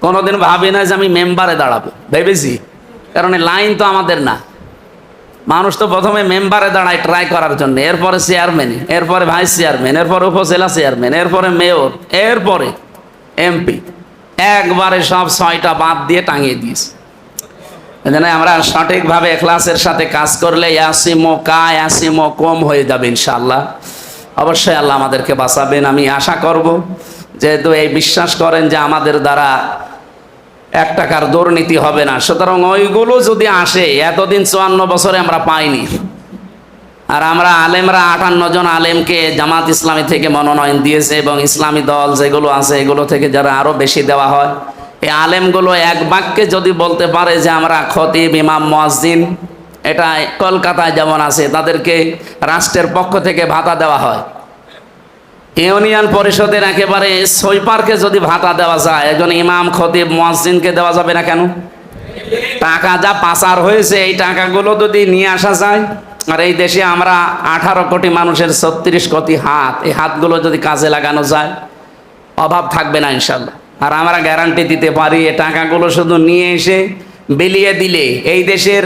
কোনোদিন ভাবি না যে আমি মেম্বারে দাঁড়াবো। ভেবেছি? কারণ লাইন তো আমাদের না। মানুষ তো প্রথমে মেম্বারে দাঁড়ায় ট্রাই করার জন্য। এরপরে চেয়ারম্যান এরপরে ভাইস চেয়ারম্যান এরপরে উপজেলা চেয়ারম্যান এরপরে মেয়র এরপরে এমপি একবারে সব ছয়টা বাদ দিয়ে টাঙিয়ে দিয়েছে। এজন্য আমরা সঠিকভাবে এখলাসের সাথে কাজ করলে ইয়াসিমো কা ইয়াসিমো কম হয়ে যাবে ইনশাআল্লাহ। অবশ্যই আল্লাহ আমাদেরকে বাঁচাবেন। আমি আশা করব, যেহেতু এই বিশ্বাস করেন যে আমাদের দ্বারা এক টাকার দুর্নীতি হবে না। সুতরাং ওইগুলো যদি আসে, এতদিন চুয়ান্ন বছরে আমরা পাইনি। আর আমরা আলেমরা আটান্ন জন আলেমকে জামাত ইসলামী থেকে মনোনয়ন দিয়েছে এবং ইসলামী দল যেগুলো আছে, এগুলো থেকে যারা আরও বেশি দেওয়া হয়, এই আলেমগুলো এক বাক্যে যদি বলতে পারে যে আমরা খতিব, ইমাম, মুয়াজ্জিন, এটা কলকাতায় যেমন আছে, তাদেরকে রাষ্ট্রের পক্ষ থেকে ভাতা দেওয়া হয়। ইউনিয়ন পরিষদের একেবারে সৈপারকে যদি ভাতা দেওয়া যায়, একজন ইমাম, খতিব, মুয়াজ্জিনকে দেওয়া যাবে না কেন? টাকা যা পাচার হয়েছে, এই টাকাগুলো যদি নিয়ে আসা যায়, আর এই দেশে আমরা আঠারো কোটি মানুষের ছত্রিশ কোটি হাত, এই হাতগুলো যদি কাজে লাগানো যায়, অভাব থাকবে না ইনশাল্লাহ আর আমরা গ্যারান্টি দিতে পারি, এই টাকাগুলো শুধু নিয়ে এসে বিলিয়ে দিলে এই দেশের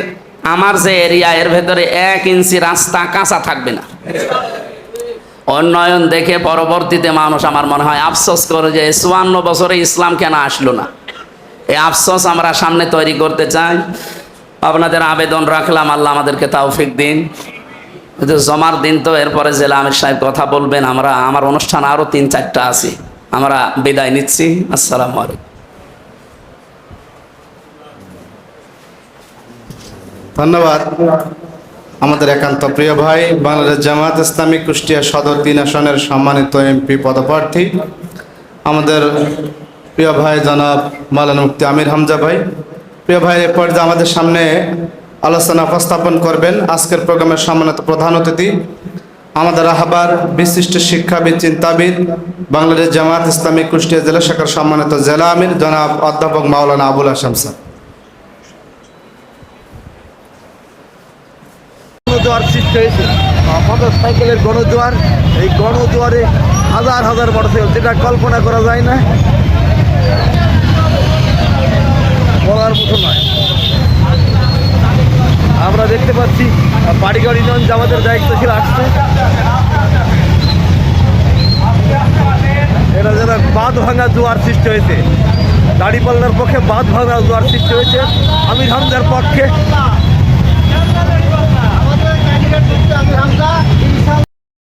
আমার যে এরিয়া, এর ভেতরে এক ইঞ্চি রাস্তা কাঁচা থাকবে না। উন্নয়ন দেখে পরবর্তীতে মানুষ আমার মনে হয় আফসোস করে যে চুয়ান্ন বছরে ইসলাম কেন আসলো না? এই আফসোস আমরা সামনে তৈরি করতে চাই। আপনাদের আবেদন রাখলাম, আল্লাহ আমাদেরকে তৌফিক দিন। কিন্তু জমার দিন তো এরপরে জেলা আমির সাহেব কথা বলবেন, আমরা, আমার অনুষ্ঠান আরও তিন, চারটা আছে। আমরা বিদায় নিচ্ছি। আসসালামু আলাইকুম। ধন্যবাদ। আমাদের একান্ত প্রিয় ভাই, বাংলাদেশ জামাত ইসলামী কুষ্টিয়া সদর তিন আসনের সম্মানিত এমপি পদপ্রার্থী। আমাদের প্রিয় ভাই জনাব মালানা মুফতি আমির হামজা ভাই। প্রিয় ভাই, এ পর্যায়ে আমাদের সামনে আলোচনা উপস্থাপন করবেন আজকের প্রোগ্রামের সম্মানিত প্রধান অতিথি। আমাদের আহ্বার বিশিষ্ট শিক্ষাবিদ, চিন্তাবিদ, বাংলাদেশ জামাত ইসলামী কুষ্টিয়া জেলা শাখার সম্মানিত জেলা আমির জনাব অধ্যাপক মাওলানা আবুল আসাম স্যার। গণজোয়ার সৃষ্টি হয়েছে। মোটর সাইকেলের গণজোয়ার, এই গণজোয়ারে হাজার হাজার মোটরসাইকেল যেটা কল্পনা করা যায় না। বলার মতো নয়। আমরা দেখতে পাচ্ছি বাড়িঘর ইউনিয়ন জামাতের দায়িত্বশীল আসছে। এটা যেন বাঁধ ভাঙা জোয়ার সৃষ্টি হয়েছে দাড়িপাল্লার পক্ষে বাঁধ ভাঙা জোয়ার সৃষ্টি হয়েছে। আমির হামজার পক্ষে lagi